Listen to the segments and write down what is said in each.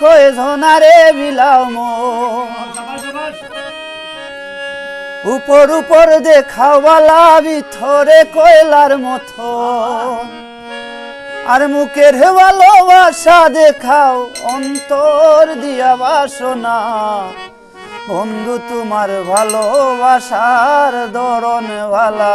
কয়ে ঝনারে বিলাও উপর উপর দেখাওয়ালা ভিতরে কয়লার মতো। আর মুখের ভালোবাসা দেখাও, অন্তর দিয়া বাসনা। বন্ধু, তোমার ভালোবাসার দরণ ভালা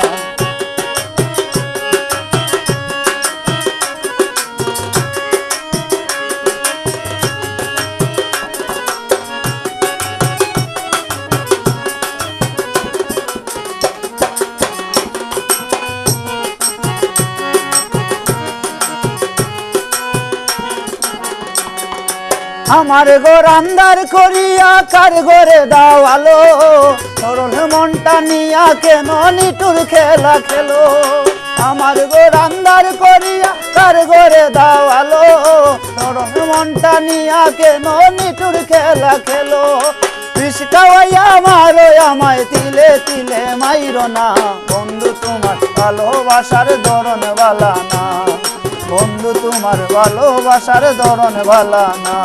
আমার ঘর আন্দার করিয়া কার ঘরে দাও আলো? সরল মনটা নিয়া কেন নিটুর খেলা খেলো? আমার ঘর আন্দার করিয়া কার ঘরে দাও আলো? সরল মনটা নিয়া কেন নিটুর খেলা খেলো? বিষ খাওয়াইয়া মারো আমায় তিলে তিলে মাইর না। বন্ধু, তোমার ভালোবাসার ধরন বালা না। বন্ধু, তোমার ভালোবাসার ধরন ভালা না।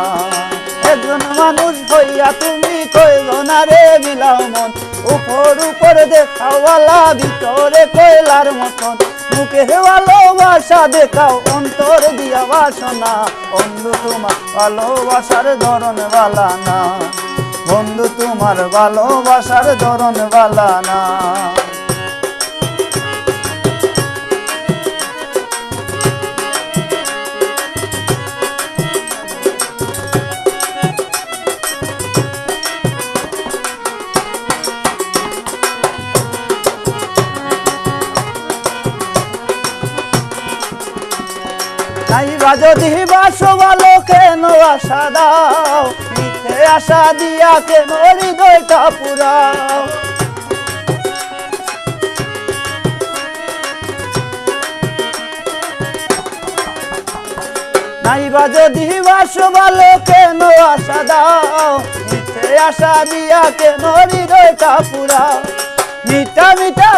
একজন মানুষ হইয়া তুমি কইলো রে, মিলাও মন। উপর উপর দেখাওয়ালা, ভিতরে কয়লার মতন। মুখে ভালোবাসা দেখাও, অন্তর দিয়া বাসনা। বন্ধু, তোমার ভালোবাসার ধরন ভালা না। বন্ধু, তোমার ভালোবাসার ধরন ভালা না। নাই বা যদি বাসো ভালো কেন আশা দাও? মিথ্যে আশা দিয়া কেন হৃদয়টা পুরাও? নাই বা যদি বাসো ভালো কেন আশা দাও? মিথ্যে আশা দিয়া কেন হৃদয়টা পুরাও? মিঠা মিঠা